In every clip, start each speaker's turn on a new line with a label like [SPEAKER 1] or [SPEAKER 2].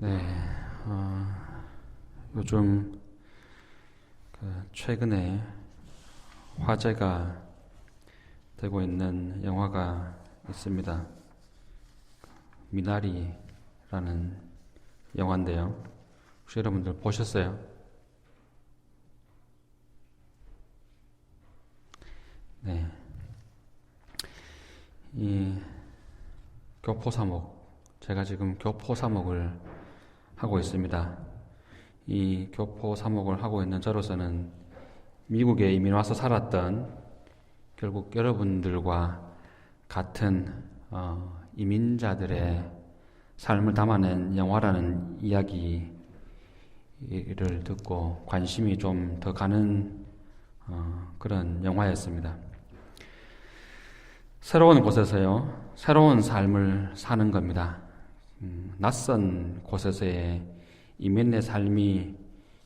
[SPEAKER 1] 네, 어, 요즘 그 최근에 화제가 되고 있는 영화가 있습니다. 미나리라는 영화인데요. 혹시 여러분들 보셨어요? 네. 이 교포 사목, 제가 지금 교포 사목을 하고 있습니다. 이 교포 사목을 하고 있는 저로서는 미국에 이민 와서 살았던 결국 여러분들과 같은 어, 이민자들의 삶을 담아낸 영화라는 이야기를 듣고 관심이 좀 더 가는 어, 그런 영화였습니다. 새로운 곳에서요, 새로운 삶을 사는 겁니다. 음, 낯선 곳에서의 이민의 삶이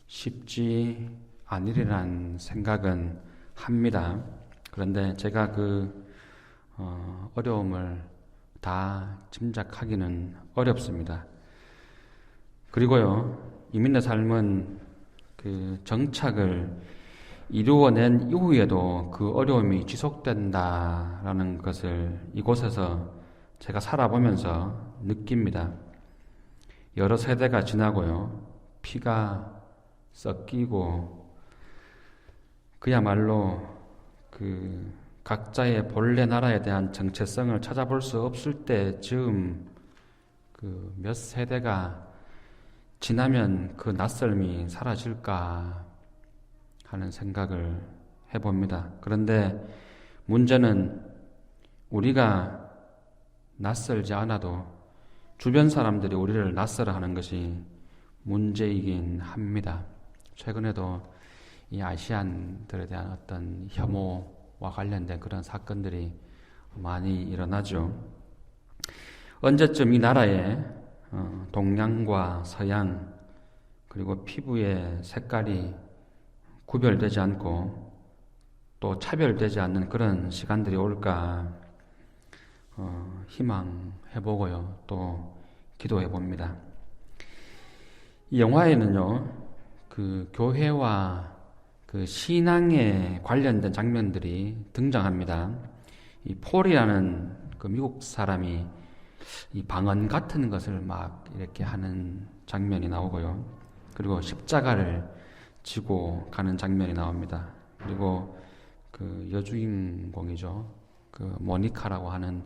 [SPEAKER 1] 쉽지 아니리란 생각은 합니다. 그런데 제가 그 어, 어려움을 다 짐작하기는 어렵습니다. 그리고요, 이민의 삶은 그 정착을 이루어낸 이후에도 그 어려움이 지속된다라는 것을 이곳에서 제가 살아보면서 느낍니다. 여러 세대가 지나고요, 피가 섞이고, 그야말로 그 각자의 본래 나라에 대한 정체성을 찾아볼 수 없을 때쯤 그몇 세대가 지나면 그 낯설미 사라질까 하는 생각을 해봅니다. 그런데 문제는 우리가 낯설지 않아도 주변 사람들이 우리를 낯설어 하는 것이 문제이긴 합니다. 최근에도 이 아시안들에 대한 어떤 혐오와 관련된 그런 사건들이 많이 일어나죠. 언제쯤 이 나라에 어, 동양과 서양 그리고 피부의 색깔이 구별되지 않고 또 차별되지 않는 그런 시간들이 올까 어, 희망해보고요 또 기도해봅니다. 이 영화에는요 그 교회와 그 신앙에 관련된 장면들이 등장합니다. 이 폴이라는 그 미국 사람이 이 방언 같은 것을 막 이렇게 하는 장면이 나오고요. 그리고 십자가를 지고 가는 장면이 나옵니다. 그리고 그 여주인공이죠. 그 모니카라고 하는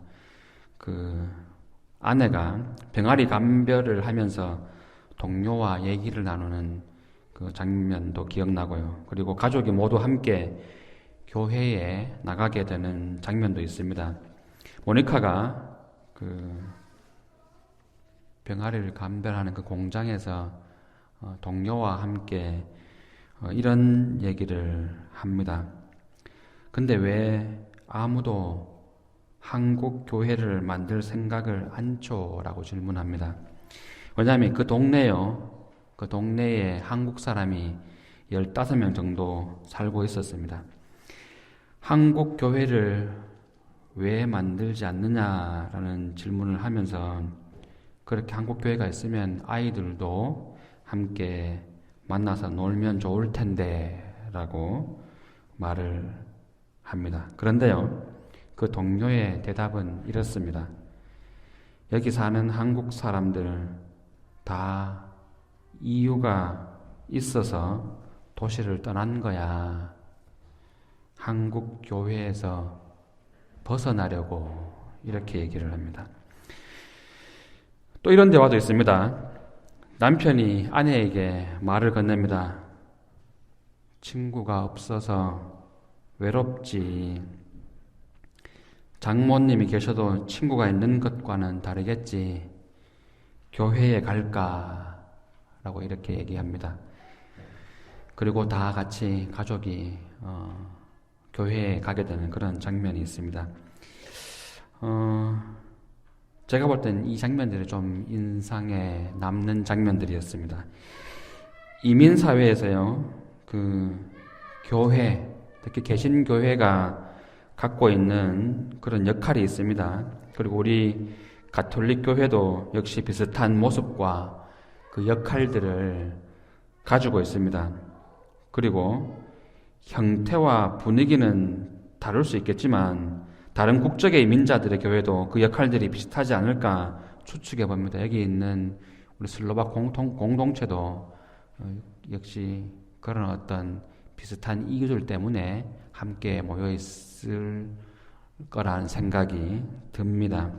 [SPEAKER 1] 그 아내가 병아리 감별을 하면서 동료와 얘기를 나누는 그 장면도 기억나고요. 그리고 가족이 모두 함께 교회에 나가게 되는 장면도 있습니다. 모니카가 그 병아리를 감별하는 그 공장에서 어, 동료와 함께 어, 이런 얘기를 합니다. 근데 왜 아무도 한국 교회를 만들 생각을 안줘라고 질문합니다. 왜냐하면 그 동네요, 그 동네에 한국 사람이 15명 정도 살고 있었습니다. 한국 교회를 왜 만들지 않느냐라는 질문을 하면서 그렇게 한국 교회가 있으면 아이들도 함께 만나서 놀면 좋을 텐데 라고 말을 합니다. 그런데요, 그 동료의 대답은 이렇습니다. 여기 사는 한국 사람들 다 이유가 있어서 도시를 떠난 거야. 한국 교회에서 벗어나려고 이렇게 얘기를 합니다. 또 이런 대화도 있습니다. 남편이 아내에게 말을 건넵니다. 친구가 없어서 외롭지. 장모님이 계셔도 친구가 있는 것과는 다르겠지. 교회에 갈까? 라고 이렇게 얘기합니다. 그리고 다 같이 가족이 어, 교회에 가게 되는 그런 장면이 있습니다. 어, 제가 볼 땐 이 장면들이 좀 인상에 남는 장면들이었습니다. 이민 사회에서요, 그 교회, 특히 개신 교회가 갖고 있는 그런 역할이 있습니다. 그리고 우리 가톨릭 교회도 역시 비슷한 모습과 그 역할들을 가지고 있습니다. 그리고 형태와 분위기는 다를 수 있겠지만 다른 국적의 이민자들의 교회도 그 역할들이 비슷하지 않을까 추측해 봅니다. 여기 있는 우리 슬로박 공동, 공동체도 어, 역시 그런 어떤 비슷한 이유들 때문에 함께 모여 있을 거라는 생각이 듭니다.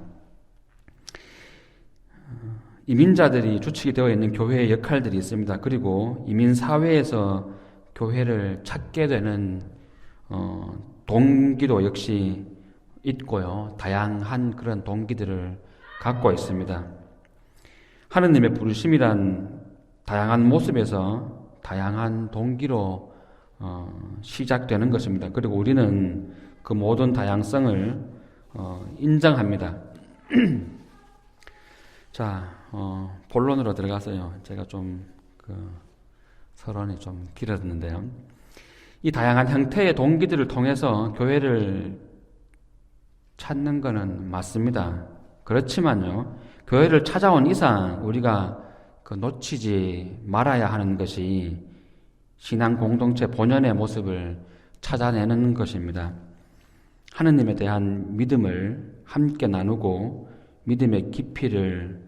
[SPEAKER 1] 이민자들이 주축이 되어 있는 교회의 역할들이 있습니다. 그리고 이민 사회에서 교회를 찾게 되는 어, 동기도 역시 있고요. 다양한 그런 동기들을 갖고 있습니다. 하느님의 부르심이란 다양한 모습에서 다양한 동기로 어, 시작되는 것입니다. 그리고 우리는 그 모든 다양성을 어, 인정합니다. 자, 어, 본론으로 들어가서요. 제가 좀그 서론이 좀 길었는데요. 이 다양한 형태의 동기들을 통해서 교회를 찾는 것은 맞습니다. 그렇지만요, 교회를 찾아온 이상 우리가 그 놓치지 말아야 하는 것이 신앙 공동체 본연의 모습을 찾아내는 것입니다. 하느님에 대한 믿음을 함께 나누고 믿음의 깊이를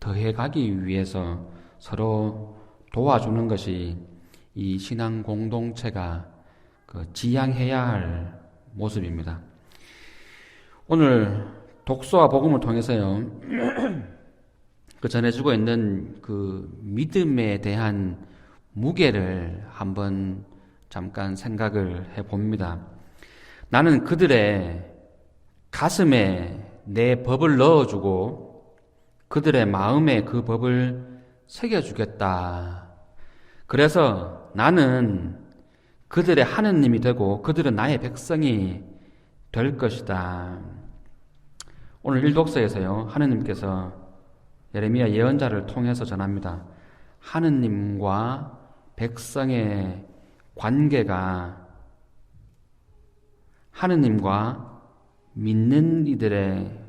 [SPEAKER 1] 더해가기 위해서 서로 도와주는 것이 이 신앙 공동체가 그 지향해야 할 모습입니다. 오늘 독서와 복음을 통해서요, 그 전해주고 있는 그 믿음에 대한 무게를 한번 잠깐 생각을 해 봅니다. 나는 그들의 가슴에 내 법을 넣어주고 그들의 마음에 그 법을 새겨주겠다. 그래서 나는 그들의 하느님이 되고 그들은 나의 백성이 될 것이다. 오늘 일독서에서요, 하느님께서 예레미야 예언자를 통해서 전합니다. 하느님과 백성의 관계가 하느님과 믿는 이들의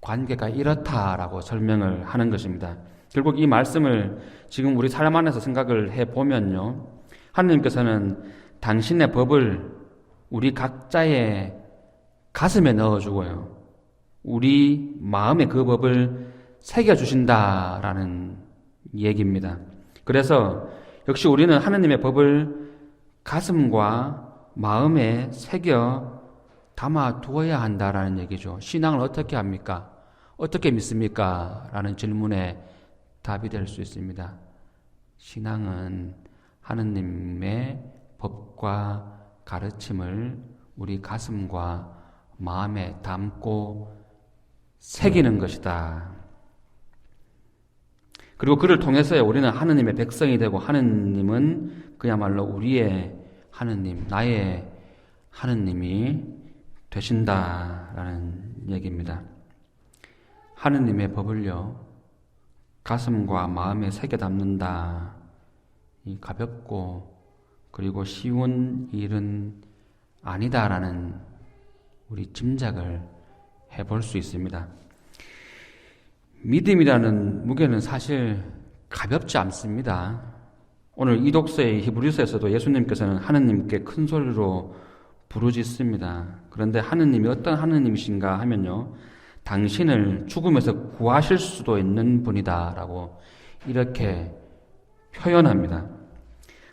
[SPEAKER 1] 관계가 이렇다라고 설명을 하는 것입니다. 결국 이 말씀을 지금 우리 삶 안에서 생각을 해 보면요. 하느님께서는 당신의 법을 우리 각자의 가슴에 넣어주고요. 우리 마음에 그 법을 새겨주신다라는 얘기입니다. 그래서 역시 우리는 하느님의 법을 가슴과 마음에 새겨 담아 두어야 한다라는 얘기죠. 신앙을 어떻게 합니까? 어떻게 믿습니까? 라는 질문에 답이 될 수 있습니다. 신앙은 하느님의 법과 가르침을 우리 가슴과 마음에 담고 새기는 것이다. 그리고 그를 통해서 우리는 하느님의 백성이 되고 하느님은 그야말로 우리의 하느님, 나의 하느님이 되신다라는 얘기입니다. 하느님의 법을요, 가슴과 마음에 새겨 담는다. 이 가볍고 그리고 쉬운 일은 아니다라는 우리 짐작을 해볼 수 있습니다. 믿음이라는 무게는 사실 가볍지 않습니다. 오늘 이 독서의 히브리서에서도 예수님께서는 하느님께 큰 소리로 부르짖습니다. 그런데 하느님이 어떤 하느님이신가 하면요. 당신을 죽음에서 구하실 수도 있는 분이다라고 이렇게 표현합니다.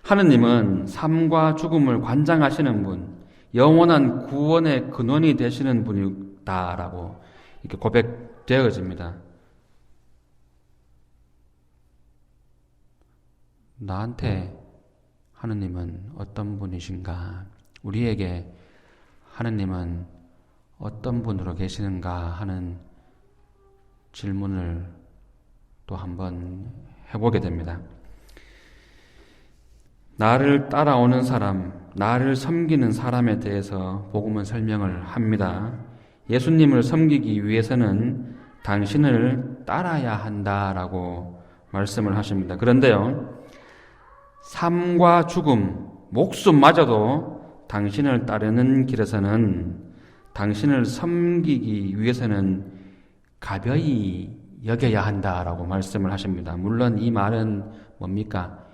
[SPEAKER 1] 하느님은 삶과 죽음을 관장하시는 분, 영원한 구원의 근원이 되시는 분이다라고 이렇게 고백되어집니다. 나한테 하느님은 어떤 분이신가? 우리에게 하느님은 어떤 분으로 계시는가 하는 질문을 또 한번 해보게 됩니다. 나를 따라오는 사람, 나를 섬기는 사람에 대해서 복음은 설명을 합니다. 예수님을 섬기기 위해서는 당신을 따라야 한다라고 말씀을 하십니다. 그런데요, 삶과 죽음, 목숨마저도 당신을 따르는 길에서는 당신을 섬기기 위해서는 가벼이 여겨야 한다라고 말씀을 하십니다. 물론 이 말은 뭡니까?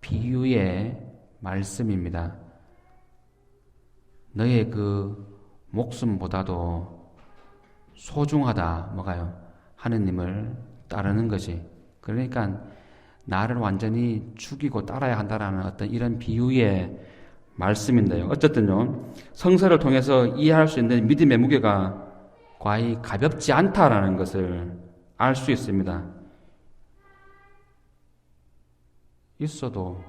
[SPEAKER 1] 비유의 말씀입니다. 너의 그 목숨보다도 소중하다, 뭐가요? 하느님을 따르는 것이. 그러니까 나를 완전히 죽이고 따라야 한다라는 어떤 이런 비유의 말씀인데요. 어쨌든요, 성서를 통해서 이해할 수 있는 믿음의 무게가 과히 가볍지 않다라는 것을 알 수 있습니다. 있어도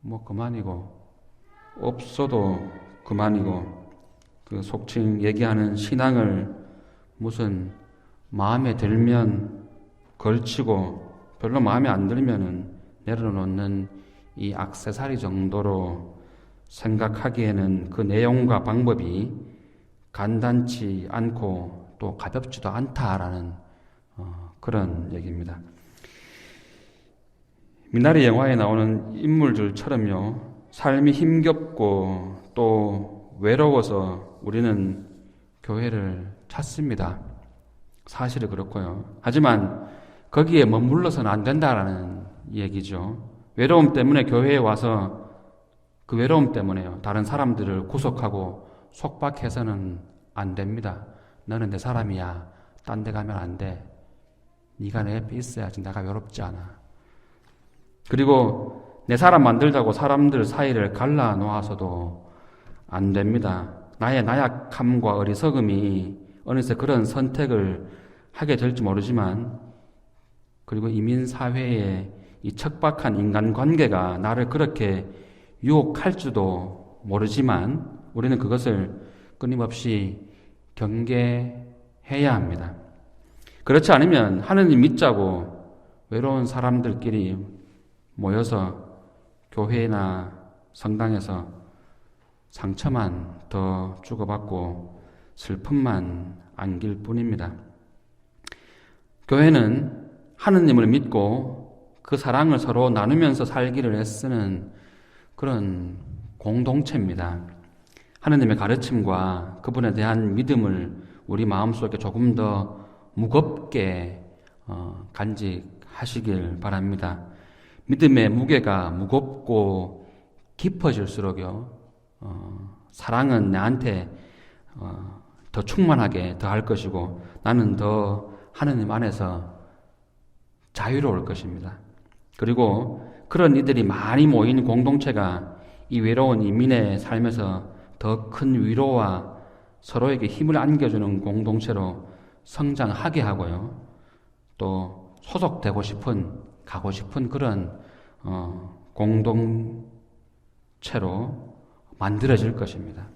[SPEAKER 1] 뭐 그만이고, 없어도 그만이고, 그 속칭 얘기하는 신앙을 무슨 마음에 들면 걸치고 별로 마음에 안 들면은 내려놓는 이 악세사리 정도로 생각하기에는 그 내용과 방법이 간단치 않고 또 가볍지도 않다라는 어, 그런 얘기입니다. 미나리 영화에 나오는 인물들처럼요, 삶이 힘겹고 또 외로워서 우리는 교회를 찾습니다. 사실이 그렇고요. 하지만 거기에 머물러서는 안 된다라는 얘기죠. 외로움 때문에 교회에 와서 그 외로움 때문에요. 다른 사람들을 구속하고 속박해서는 안 됩니다. 너는 내 사람이야. 딴 데 가면 안 돼. 네가 내 옆에 있어야지 내가 외롭지 않아. 그리고 내 사람 만들자고 사람들 사이를 갈라 놓아서도 안 됩니다. 나의 나약함과 어리석음이 어느새 그런 선택을 하게 될지 모르지만 그리고 이민 사회의 이 척박한 인간 관계가 나를 그렇게 유혹할지도 모르지만 우리는 그것을 끊임없이 경계해야 합니다. 그렇지 않으면 하느님 믿자고 외로운 사람들끼리 모여서 교회나 성당에서 상처만 더 주고받고 슬픔만 안길 뿐입니다. 교회는 하느님을 믿고 그 사랑을 서로 나누면서 살기를 애쓰는 그런 공동체입니다. 하느님의 가르침과 그분에 대한 믿음을 우리 마음속에 조금 더 무겁게 어, 간직하시길 바랍니다. 믿음의 무게가 무겁고 깊어질수록요, 어, 사랑은 나한테 어, 더 충만하게 더 할 것이고 나는 더 하느님 안에서 자유로울 것입니다. 그리고 그런 이들이 많이 모인 공동체가 이 외로운 이민의 삶에서 더 큰 위로와 서로에게 힘을 안겨주는 공동체로 성장하게 하고요. 또 소속되고 싶은, 가고 싶은 그런 어, 공동체로 만들어질 것입니다.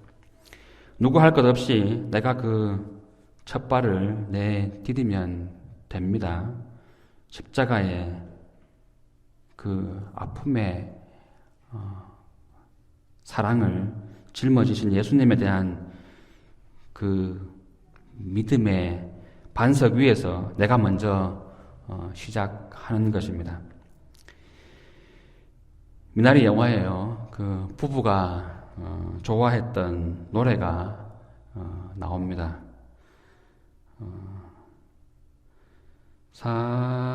[SPEAKER 1] 누구 할 것 없이 내가 그 첫 발을 내 디디면 됩니다. 십자가의 그 아픔의 어, 사랑을 짊어지신 예수님에 대한 그 믿음의 반석 위에서 내가 먼저 어, 시작하는 것입니다. 미나리 영화에요. 그 부부가 어, 좋아했던 노래가 어, 나옵니다. 어, 사랑해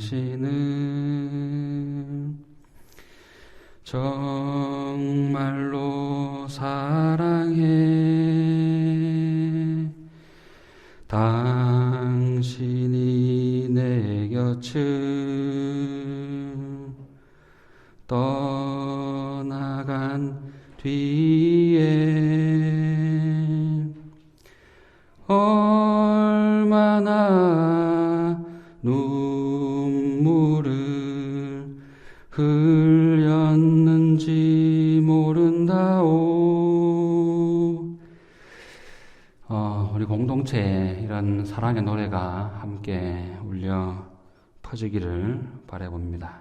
[SPEAKER 1] 당신은 정말로 사랑해. 당신이 내 곁을 떠나간 뒤에 얼마나 눈 흘렸는지 모른다오. 어, 우리 공동체에 이런 사랑의 노래가 함께 울려 퍼지기를 바라봅니다.